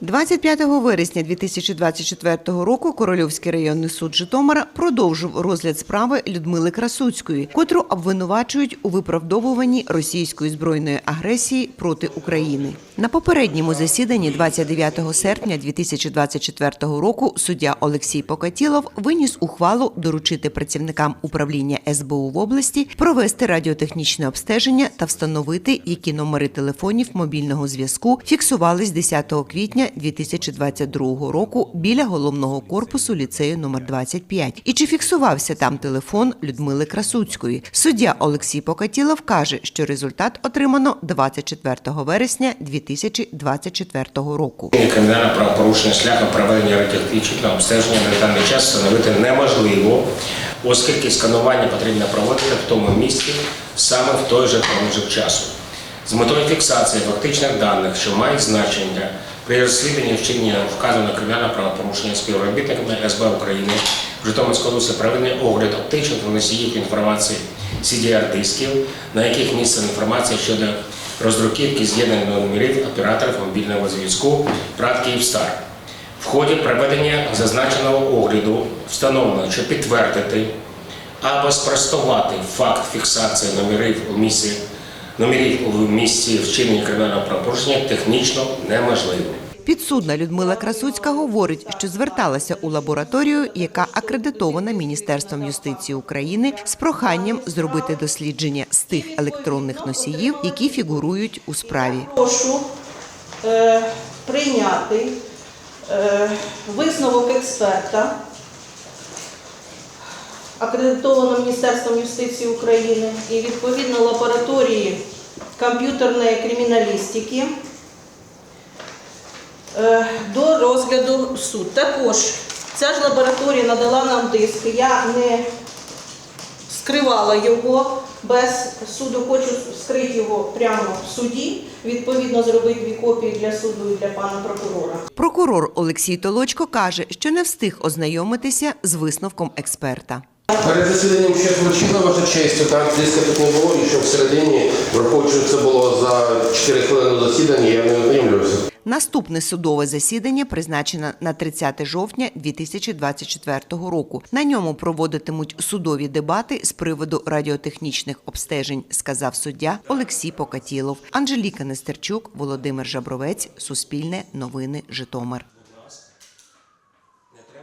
25 вересня 2024 року Корольовський районний суд Житомира продовжив розгляд справи Людмили Красуцької, котру обвинувачують у виправдовуванні російської збройної агресії проти України. На попередньому засіданні 29 серпня 2024 року суддя Олексій Покатілов виніс ухвалу доручити працівникам управління СБУ в області провести радіотехнічне обстеження та встановити, які номери телефонів мобільного зв'язку фіксувались 10 квітня 2022 року біля головного корпусу ліцею номер 25. І чи фіксувався там телефон Людмили Красуцької? Суддя Олексій Покатілов каже, що результат отримано 24 вересня 2024 року. Кримінальне правопорушення шляхом проведення радіотехнічного обстеження на даний час встановити неможливо, оскільки сканування потрібно проводити в тому місці саме в той же проміжок часу. З метою фіксації фактичних даних, що мають значення при розслідуванні вчинення вказаного кримінального правопорушення співробітниками СБ України в Житомирській області проведення огляд оптичних носіїв інформації CDR-дисків, на яких міститься інформація щодо роздруківки з'єднання номерів операторів мобільного зв'язку ПРАТ «Київстар». В ході проведення зазначеного огляду встановлено, що підтвердити або спростувати факт фіксації номерів у місці номерів у місці вчинення кримінального правопорушення технічно неможливо. Підсудна Людмила Красуцька говорить, що зверталася у лабораторію, яка акредитована Міністерством юстиції України з проханням зробити дослідження тих електронних носіїв, які фігурують у справі. Прошу е, прийняти е, висновок експерта, акредитованого Міністерством юстиції України і відповідно лабораторії комп'ютерної криміналістики е, до розгляду суд. Також ця ж лабораторія надала нам диск. Я не скривала його без суду. Хочу скрити його прямо в суді. Відповідно, зробити дві копії для суду і для пана прокурора. Прокурор Олексій Толочко каже, що не встиг ознайомитися з висновком експерта. Перед засіданням ще звучила ваша честь, так диска тут не було, і що всередині, враховуючи, що це було за 4 хвилини засідання, я не ознайомлювався. Наступне судове засідання призначено на 30 жовтня 2024 року. На ньому проводитимуть судові дебати з приводу радіотехнічних обстежень, сказав суддя Олексій Покатілов. Анжеліка Нестерчук, Володимир Жабровець, Суспільне новини, Житомир.